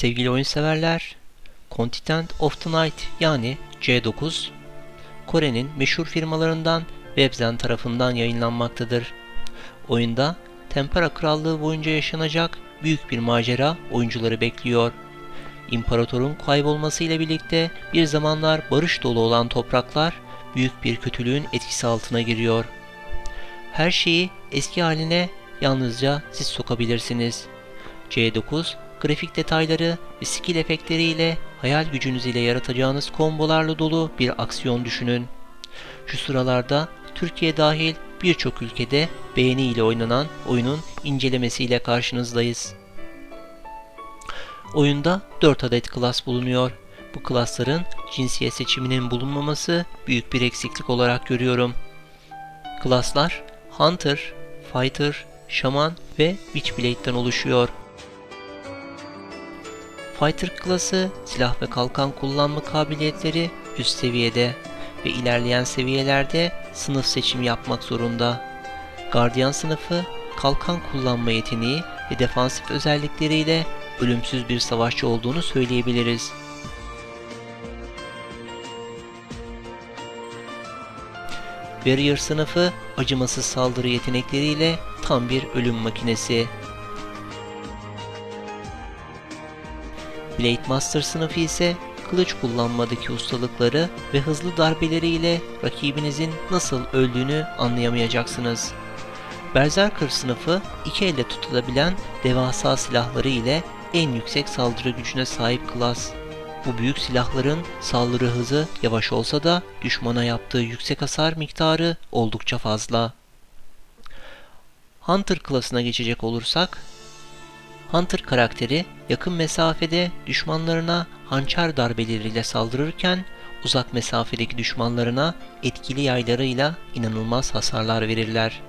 Sevgili oyun severler, Continent of the Night yani C9, Kore'nin meşhur firmalarından Webzen tarafından yayınlanmaktadır. Oyunda Tempera Krallığı boyunca yaşanacak büyük bir macera oyuncuları bekliyor. İmparatorun kaybolmasıyla birlikte bir zamanlar barış dolu olan topraklar büyük bir kötülüğün etkisi altına giriyor. Her şeyi eski haline yalnızca siz sokabilirsiniz. C9 grafik detayları ve skill efektleriyle hayal gücünüz ile yaratacağınız kombolarla dolu bir aksiyon düşünün. Şu sıralarda Türkiye dahil birçok ülkede beğeni ile oynanan oyunun incelemesiyle karşınızdayız. Oyunda 4 adet klas bulunuyor. Bu klasların cinsiyet seçiminin bulunmaması büyük bir eksiklik olarak görüyorum. Klaslar Hunter, Fighter, Shaman ve Witchblade'den oluşuyor. Fighter klası silah ve kalkan kullanma kabiliyetleri üst seviyede ve ilerleyen seviyelerde sınıf seçimi yapmak zorunda. Guardian sınıfı kalkan kullanma yeteneği ve defansif özellikleriyle ölümsüz bir savaşçı olduğunu söyleyebiliriz. Warrior sınıfı acımasız saldırı yetenekleriyle tam bir ölüm makinesi. Blade Master sınıfı ise kılıç kullanmadaki ustalıkları ve hızlı darbeleriyle rakibinizin nasıl öldüğünü anlayamayacaksınız. Berserker sınıfı iki elle tutulabilen devasa silahları ile en yüksek saldırı gücüne sahip klas. Bu büyük silahların saldırı hızı yavaş olsa da düşmana yaptığı yüksek hasar miktarı oldukça fazla. Hunter klasına geçecek olursak, Hunter karakteri yakın mesafede düşmanlarına hançer darbeleriyle saldırırken uzak mesafedeki düşmanlarına etkili yaylarıyla inanılmaz hasarlar verirler.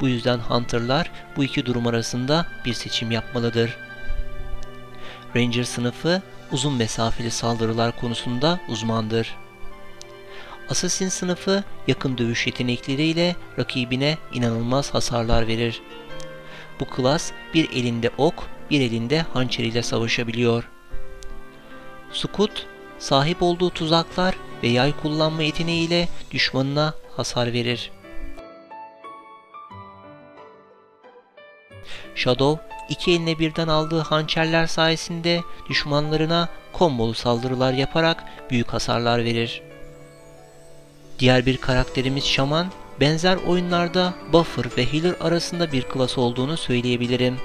Bu yüzden Hunter'lar bu iki durum arasında bir seçim yapmalıdır. Ranger sınıfı uzun mesafeli saldırılar konusunda uzmandır. Assassin sınıfı yakın dövüş yetenekleriyle rakibine inanılmaz hasarlar verir. Bu klas bir elinde ok, bir elinde hançer ile savaşabiliyor. Scout, sahip olduğu tuzaklar ve yay kullanma yeteneğiyle düşmanına hasar verir. Shadow, iki eline birden aldığı hançerler sayesinde düşmanlarına kombolu saldırılar yaparak büyük hasarlar verir. Diğer bir karakterimiz Şaman, benzer oyunlarda Buffer ve Healer arasında bir klas olduğunu söyleyebilirim.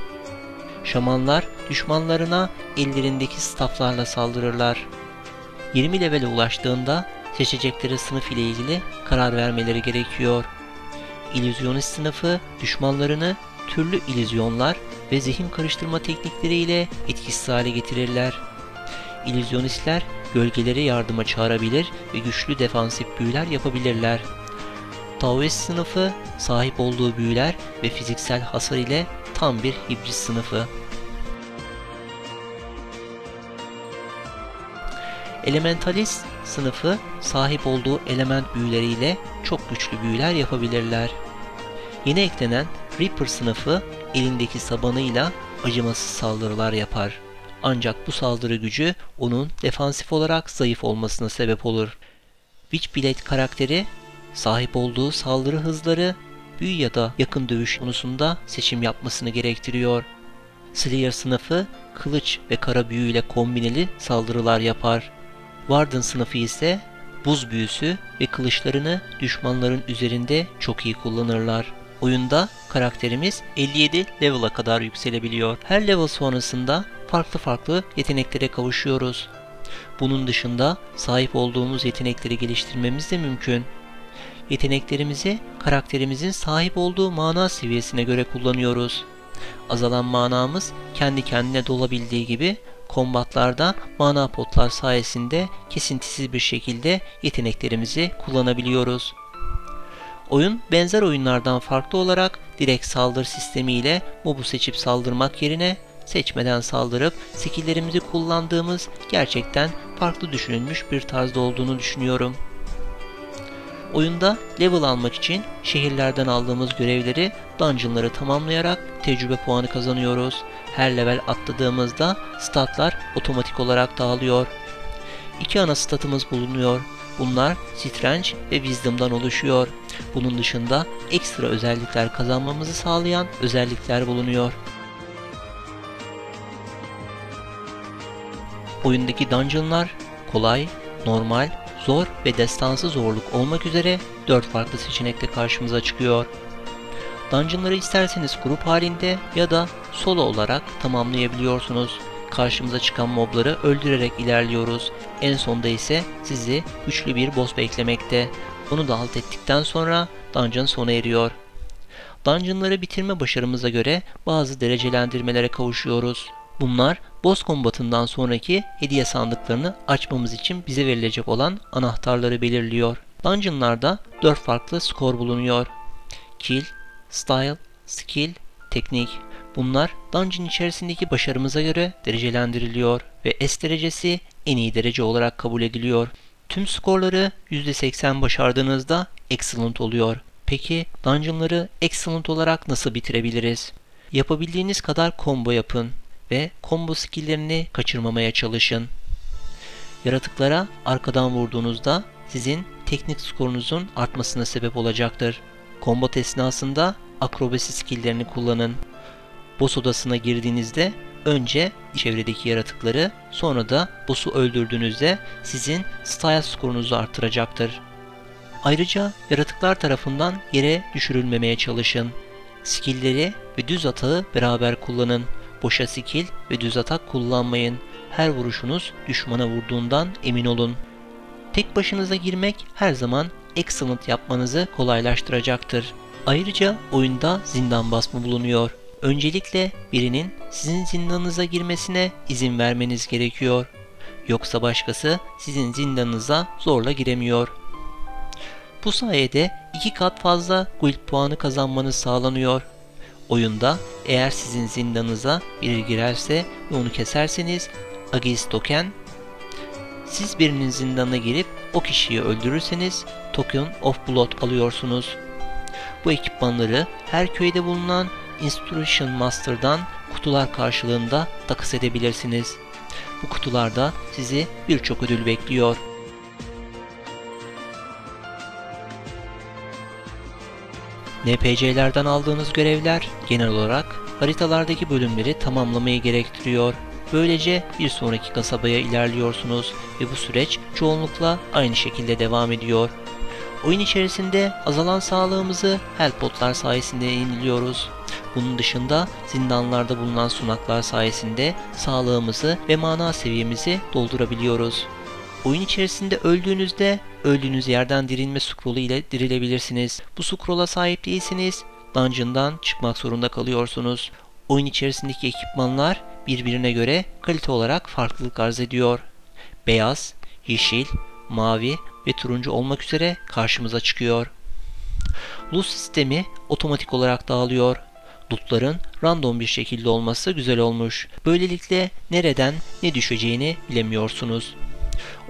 Şamanlar düşmanlarına ellerindeki stafflarla saldırırlar. 20 levele ulaştığında seçecekleri sınıf ile ilgili karar vermeleri gerekiyor. İllüzyonist sınıfı düşmanlarını türlü illüzyonlar ve zihin karıştırma teknikleriyle etkisiz hale getirirler. İllüzyonistler gölgeleri yardıma çağırabilir ve güçlü defansif büyüler yapabilirler. Taoist sınıfı sahip olduğu büyüler ve fiziksel hasar ile tam bir hibrit sınıfı. Elementalist sınıfı sahip olduğu element büyüleriyle çok güçlü büyüler yapabilirler. Yeni eklenen Reaper sınıfı elindeki sabanıyla acımasız saldırılar yapar. Ancak bu saldırı gücü onun defansif olarak zayıf olmasına sebep olur. Witchblade karakteri sahip olduğu saldırı hızları büyü ya da yakın dövüş konusunda seçim yapmasını gerektiriyor. Slayer sınıfı kılıç ve kara büyü ile kombineli saldırılar yapar. Warden sınıfı ise buz büyüsü ve kılıçlarını düşmanların üzerinde çok iyi kullanırlar. Oyunda karakterimiz 57 level'a kadar yükselebiliyor. Her level sonrasında farklı farklı yeteneklere kavuşuyoruz. Bunun dışında sahip olduğumuz yetenekleri geliştirmemiz de mümkün. Yeteneklerimizi karakterimizin sahip olduğu mana seviyesine göre kullanıyoruz. Azalan manamız kendi kendine dolabildiği gibi kombatlarda mana potlar sayesinde kesintisiz bir şekilde yeteneklerimizi kullanabiliyoruz. Oyun benzer oyunlardan farklı olarak direkt saldırı sistemiyle mobu seçip saldırmak yerine seçmeden saldırıp skilllerimizi kullandığımız gerçekten farklı düşünülmüş bir tarzda olduğunu düşünüyorum. Oyunda level almak için şehirlerden aldığımız görevleri, dungeonları tamamlayarak tecrübe puanı kazanıyoruz. Her level atladığımızda statlar otomatik olarak dağılıyor. İki ana statımız bulunuyor. Bunlar Strange ve Wisdom'dan oluşuyor. Bunun dışında ekstra özellikler kazanmamızı sağlayan özellikler bulunuyor. Oyundaki dungeonlar kolay, normal, zor ve destansı zorluk olmak üzere 4 farklı seçenekte karşımıza çıkıyor. Dungeonları isterseniz grup halinde ya da solo olarak tamamlayabiliyorsunuz. Karşımıza çıkan mobları öldürerek ilerliyoruz. En sonda ise sizi güçlü bir boss beklemekte. Onu da alt ettikten sonra dungeon sona eriyor. Dungeonları bitirme başarımıza göre bazı derecelendirmelere kavuşuyoruz. Bunlar boss kombatından sonraki hediye sandıklarını açmamız için bize verilecek olan anahtarları belirliyor. Dungeonlarda 4 farklı skor bulunuyor. Kill, Style, Skill, Teknik. Bunlar dungeon içerisindeki başarımıza göre derecelendiriliyor ve S derecesi en iyi derece olarak kabul ediliyor. Tüm skorları %80 başardığınızda Excellent oluyor. Peki dungeonları Excellent olarak nasıl bitirebiliriz? Yapabildiğiniz kadar combo yapın ve combo skilllerini kaçırmamaya çalışın. Yaratıklara arkadan vurduğunuzda sizin teknik skorunuzun artmasına sebep olacaktır. Combat esnasında akrobasi skilllerini kullanın. Boss odasına girdiğinizde önce çevredeki yaratıkları sonra da boss'u öldürdüğünüzde sizin style skorunuzu artıracaktır. Ayrıca yaratıklar tarafından yere düşürülmemeye çalışın. Skillleri ve düz atağı beraber kullanın. Boşa skill ve düz atak kullanmayın. Her vuruşunuz düşmana vurduğundan emin olun. Tek başınıza girmek her zaman excellent yapmanızı kolaylaştıracaktır. Ayrıca oyunda zindan basma bulunuyor. Öncelikle birinin sizin zindanınıza girmesine izin vermeniz gerekiyor. Yoksa başkası sizin zindanınıza zorla giremiyor. Bu sayede iki kat fazla guild puanı kazanmanız sağlanıyor. Oyunda eğer sizin zindanınıza biri girerse ve onu keserseniz Agis token siz birinin zindanına girip o kişiyi öldürürseniz Token of Blood alıyorsunuz. Bu ekipmanları her köyde bulunan Instruction Master'dan kutular karşılığında takas edebilirsiniz. Bu kutularda sizi birçok ödül bekliyor. NPC'lerden aldığınız görevler genel olarak haritalardaki bölümleri tamamlamayı gerektiriyor. Böylece bir sonraki kasabaya ilerliyorsunuz ve bu süreç çoğunlukla aynı şekilde devam ediyor. Oyun içerisinde azalan sağlığımızı helpotlar sayesinde yeniliyoruz. Bunun dışında zindanlarda bulunan sunaklar sayesinde sağlığımızı ve mana seviyemizi doldurabiliyoruz. Oyun içerisinde öldüğünüzde öldüğünüz yerden dirilme scroll'u ile dirilebilirsiniz. Bu scroll'a sahip değilseniz dungeon'dan çıkmak zorunda kalıyorsunuz. Oyun içerisindeki ekipmanlar birbirine göre kalite olarak farklılık arz ediyor. Beyaz, yeşil, mavi ve turuncu olmak üzere karşımıza çıkıyor. Loot sistemi otomatik olarak dağılıyor. Lootların random bir şekilde olması güzel olmuş. Böylelikle nereden ne düşeceğini bilemiyorsunuz.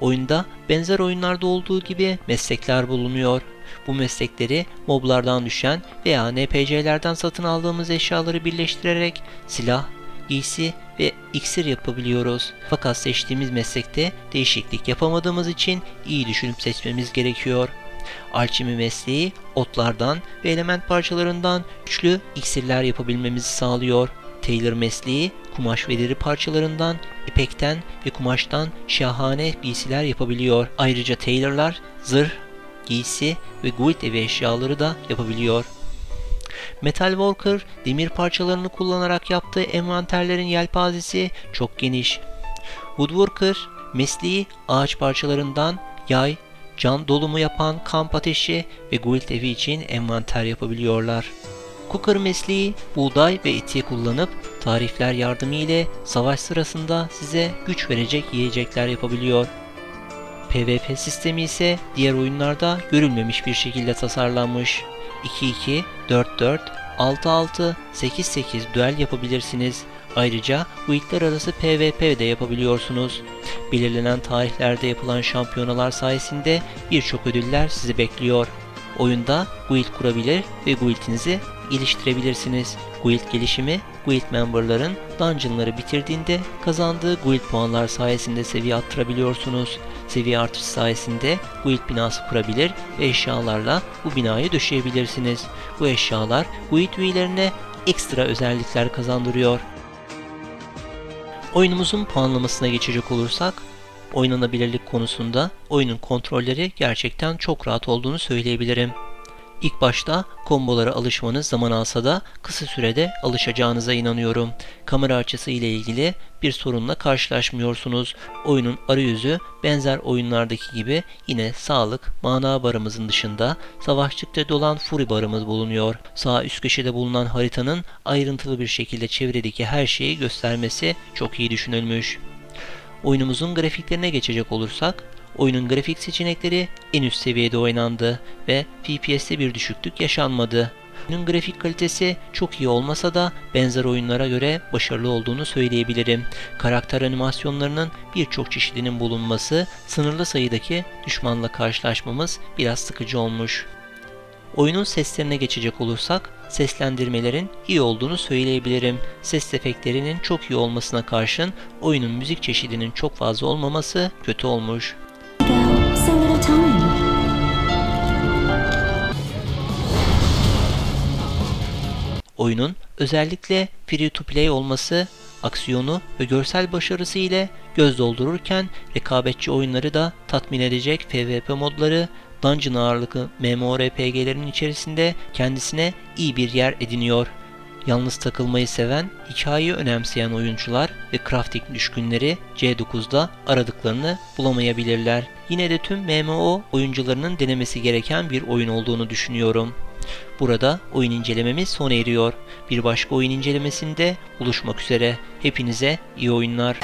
Oyunda benzer oyunlarda olduğu gibi meslekler bulunuyor. Bu meslekleri moblardan düşen veya NPC'lerden satın aldığımız eşyaları birleştirerek silah, giysi ve iksir yapabiliyoruz. Fakat seçtiğimiz meslekte değişiklik yapamadığımız için iyi düşünüp seçmemiz gerekiyor. Alçimi mesleği otlardan ve element parçalarından güçlü iksirler yapabilmemizi sağlıyor. Taylor mesleği kumaş ve deri parçalarından, ipekten ve kumaştan şahane giysiler yapabiliyor. Ayrıca tailorlar zırh, giysi ve guild evi eşyaları da yapabiliyor. Metal Worker demir parçalarını kullanarak yaptığı envanterlerin yelpazesi çok geniş. Woodworker mesleği ağaç parçalarından yay, can dolumu yapan kamp ateşi ve guild evi için envanter yapabiliyorlar. Cooker mesleği buğday ve eti kullanıp tarifler yardımı ile savaş sırasında size güç verecek yiyecekler yapabiliyor. PvP sistemi ise diğer oyunlarda görülmemiş bir şekilde tasarlanmış. 2-2, 4-4, 6-6, 8-8 düel yapabilirsiniz. Ayrıca guildler arası PvP de yapabiliyorsunuz. Belirlenen tarihlerde yapılan şampiyonalar sayesinde birçok ödüller sizi bekliyor. Oyunda guild kurabilir ve guildinizi geliştirebilirsiniz. Guild gelişimi guild memberların dungeonları bitirdiğinde kazandığı guild puanlar sayesinde seviye arttırabiliyorsunuz. Seviye artışı sayesinde guild binası kurabilir ve eşyalarla bu binayı döşeyebilirsiniz. Bu eşyalar guild üyelerine ekstra özellikler kazandırıyor. Oyunumuzun puanlamasına geçecek olursak, oynanabilirlik konusunda oyunun kontrolleri gerçekten çok rahat olduğunu söyleyebilirim. İlk başta kombolara alışmanız zaman alsa da kısa sürede alışacağınıza inanıyorum. Kamera açısı ile ilgili bir sorunla karşılaşmıyorsunuz. Oyunun arayüzü benzer oyunlardaki gibi yine sağlık, mana barımızın dışında savaşçıkta dolan Fury barımız bulunuyor. Sağ üst köşede bulunan haritanın ayrıntılı bir şekilde çevredeki her şeyi göstermesi çok iyi düşünülmüş. Oyunumuzun grafiklerine geçecek olursak Oyunun grafik seçenekleri en üst seviyede oynandı ve FPS'te bir düşüklük yaşanmadı. Oyunun grafik kalitesi çok iyi olmasa da benzer oyunlara göre başarılı olduğunu söyleyebilirim. Karakter animasyonlarının birçok çeşidinin bulunması, sınırlı sayıdaki düşmanla karşılaşmamız biraz sıkıcı olmuş. Oyunun seslerine geçecek olursak, seslendirmelerin iyi olduğunu söyleyebilirim. Ses efektlerinin çok iyi olmasına karşın oyunun müzik çeşidinin çok fazla olmaması kötü olmuş. Time. Oyunun özellikle free to play olması aksiyonu ve görsel başarısı ile göz doldururken rekabetçi oyunları da tatmin edecek PvP modları dungeon ağırlıklı MMORPG'lerin içerisinde kendisine iyi bir yer ediniyor. Yalnız takılmayı seven, hikayeyi önemseyen oyuncular ve crafting düşkünleri C9'da aradıklarını bulamayabilirler. Yine de tüm MMO oyuncularının denemesi gereken bir oyun olduğunu düşünüyorum. Burada oyun incelememiz sona eriyor. Bir başka oyun incelemesinde buluşmak üzere. Hepinize iyi oyunlar.